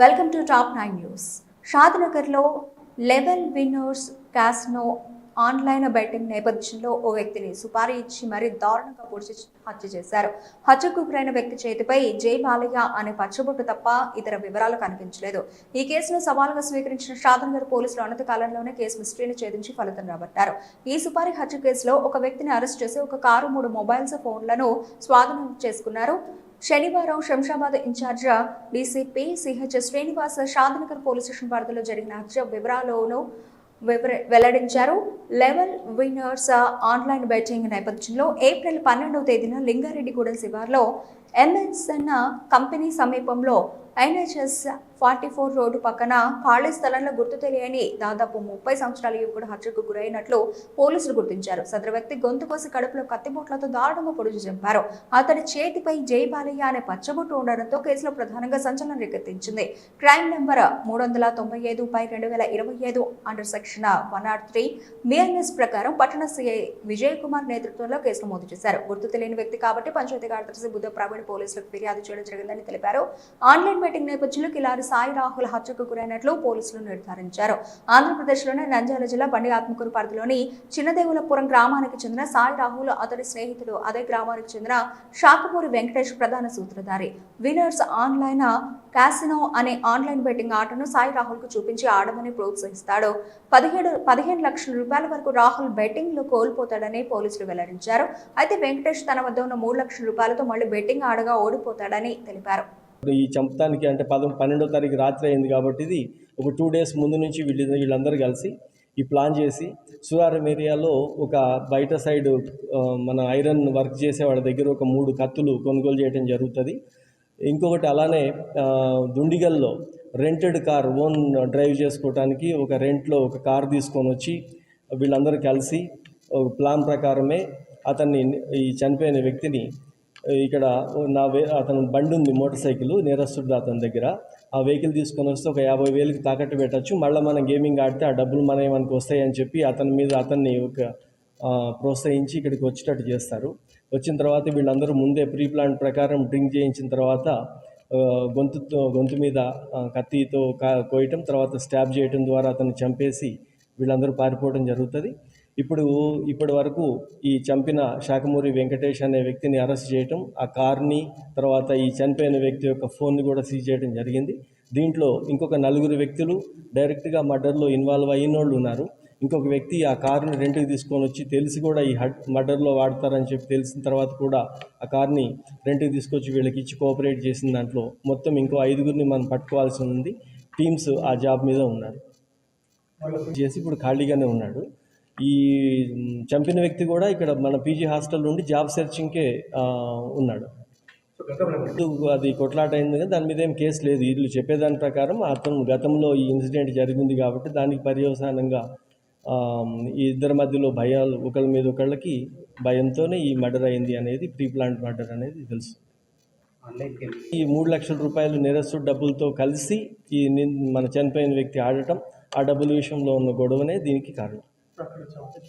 Welcome to top nine news షాద్నగర్లో level winners casino online betting నేపథ్యంలో ఓ వ్యక్తిని సుపారీ ఇచ్చి మరీ దారుణంగా పొడిచి హత్య చేశారు. హత్యకు గురైన వ్యక్తి చేతిపై జై బాలయ్య అనే పచ్చబొట్టు తప్ప ఇతర వివరాలు కనిపించలేదు. ఈ కేసును సవాలుగా స్వీకరించిన షాద్నగర్ పోలీసులు అనంత కాలంలోనే కేసు మిస్టరీని ఛేదించి ఫలితం రాబట్టారు. ఈ సుపారీ హత్య కేసులో ఒక వ్యక్తిని అరెస్ట్ చేసి ఒక కారు మూడు మొబైల్స్ ఫోన్లను స్వాధీనం చేసుకున్నారు. శనివారం Shamshabad incharge DCP CH Srinivas Shadnagar police station పరిధిలో జరిగిన హత్య వివరాలను వెల్లడించారు. లెవెల్ విన్నర్స్ ఆన్లైన్ బెట్టింగ్ నేపథ్యంలో ఏప్రిల్ పన్నెండవ తేదీన లింగారెడ్డిగూడెం శివార్లో ఎంఎస్ఎన్ కంపెనీ సమీపంలో ఎన్హెచ్ఎస్ ఫార్టీ ఫోర్ రోడ్డు పక్కన ఖాళీ స్థలంలో గుర్తు తెలియని దాదాపు ముప్పై సంవత్సరాల యువకుడు హత్యకు గురైనట్లు పోలీసులు గుర్తించారు. సదరు వ్యక్తి గొంతు కోసి కడుపులో కత్తిబొట్లతో దారుణంగా పొడుచు చంపారు. అతడి చేతిపై జై బాలయ్య అనే పచ్చబొట్టు ఉండడంతో కేసులో ప్రధానంగా సంచలనం రేకెత్తించింది. క్రైమ్ నెంబర్ మూడు వందల తొంభై ఐదు పై రెండు వేల ఇరవై ఐదు under section one not three BNS ప్రకారం పట్టణ సిఐ విజయ్ కుమార్ నేతృత్వంలో కేసు నమోదు చేశారు. గుర్తు తెలియని వ్యక్తి కాబట్టి పంచాయతీ కార్యదర్శి బుద్ధ ప్రవీణ్ పోలీసులకు ఫిర్యాదు చేయడం జరిగిందని తెలిపారు. ఆన్లైన్ బ్యాటింగ్ నేపథ్యంలో కిలారి సాయి రాహుల్ హత్యకు గురైనట్లు పోలీసులు నిర్ధారించారు. ఆంధ్రప్రదేశ్లోని నంద్యాల జిల్లా బండిగాత్మకూరు పరిధిలోని చిన్నదేవులపురం గ్రామానికి చెందిన సాయి రాహుల్ అతడి స్నేహితుడు అదే గ్రామానికి చెందిన షాకపూరి వెంకటేష్ ప్రధాన సూత్రధారి. వినర్స్ ఆన్లైన్ క్యాసినో అనే ఆన్లైన్ బెట్టింగ్ ఆటను సాయి రాహుల్కు చూపించి ఆడమని ప్రోత్సహిస్తాడు. పదిహేడు పదిహేను లక్షల రూపాయల వరకు రాహుల్ బెట్టింగ్లో కోల్పోతాడని పోలీసులు వెల్లడించారు. అయితే వెంకటేష్ తన వద్ద ఉన్న మూడు లక్షల రూపాయలతో మళ్ళీ బెట్టింగ్ ఆడగా ఓడిపోతాడని తెలిపారు. ఈ చంపుతానికి అంటే పద పన్నెండో తారీఖు రాత్రి అయింది కాబట్టి ఇది ఒక టూ డేస్ ముందు నుంచి వీళ్ళు వీళ్ళందరూ కలిసి ఈ ప్లాన్ చేసి సురారం ఏరియాలో ఒక బయట సైడ్ మన ఐరన్ వర్క్ చేసే వాళ్ళ దగ్గర ఒక మూడు కత్తులు కొనుగోలు చేయడం జరుగుతుంది. ఇంకొకటి అలానే దుండిగల్లో రెంటెడ్ కార్ ఓన్ డ్రైవ్ చేసుకోవడానికి ఒక రెంట్లో ఒక కార్ తీసుకొని వచ్చి వీళ్ళందరూ కలిసి ఒక ప్లాన్ ప్రకారమే అతన్ని ఈ చనిపోయిన వ్యక్తిని ఇక్కడ నా వే అతను బండి ఉంది మోటార్ సైకిల్ నేరస్తుడు అతని దగ్గర. ఆ వెహికల్ తీసుకొని వస్తే ఒక యాభై వేలకు తాకట్టు పెట్టచ్చు. మళ్ళీ మనం గేమింగ్ ఆడితే ఆ డబ్బులు మన మనకు వస్తాయని చెప్పి అతని మీద అతన్ని ఒక ప్రోత్సహించి ఇక్కడికి వచ్చేటట్టు చేస్తారు. వచ్చిన తర్వాత వీళ్ళందరూ ముందే ప్రీ ప్లాన్ ప్రకారం డ్రింక్ చేయించిన తర్వాత గొంతుతో గొంతు మీద కత్తితో కా కోయటం తర్వాత స్టాబ్ చేయటం ద్వారా అతన్ని చంపేసి వీళ్ళందరూ పారిపోవడం జరుగుతుంది. ఇప్పుడు ఇప్పటి వరకు ఈ చంపిన శాఖమూరి వెంకటేష్ అనే వ్యక్తిని అరెస్ట్ చేయటం ఆ కార్ని తర్వాత ఈ చనిపోయిన వ్యక్తి యొక్క ఫోన్ని కూడా సీజ్ చేయడం జరిగింది. దీంట్లో ఇంకొక నలుగురు వ్యక్తులు డైరెక్ట్గా మర్డర్లో ఇన్వాల్వ్ అయిన వాళ్ళు ఉన్నారు. ఇంకొక వ్యక్తి ఆ కారుని రెంట్కి తీసుకొని వచ్చి తెలిసి కూడా ఈ హడ్ మర్డర్లో వాడతారని చెప్పి తెలిసిన తర్వాత కూడా ఆ కార్ని రెంట్కి తీసుకొచ్చి వీళ్ళకి ఇచ్చి కోఆపరేట్ చేసిన దాంట్లో మొత్తం ఇంకో ఐదుగురిని మనం పట్టుకోవాల్సి ఉంది. టీమ్స్ ఆ జాబ్ మీద ఉన్నారు. చేసి ఇప్పుడు ఖాళీగానే ఉన్నాడు. ఈ చంపిన వ్యక్తి కూడా ఇక్కడ మన పీజీ హాస్టల్ నుండి జాబ్ సెర్చింగ్కే ఉన్నాడు. అది కొట్లాట అయింది కానీ దాని మీద ఏం కేసు లేదు. వీళ్ళు చెప్పేదాని ప్రకారం అతను గతంలో ఈ ఇన్సిడెంట్ జరిగింది కాబట్టి దానికి పర్యవసానంగా ఈ ఇద్దరి మధ్యలో భయాలు ఒకళ్ళ మీద ఒకళ్ళకి భయంతోనే ఈ మర్డర్ అయింది అనేది ప్రీ ప్లాంట్ మర్డర్ అనేది తెలుసు. ఈ మూడు లక్షల రూపాయలు నిరస్సు డబ్బులతో కలిసి ఈ మన చనిపోయిన వ్యక్తి ఆడటం ఆ డబ్బుల విషయంలో ఉన్న గొడవనే దీనికి కారణం. structural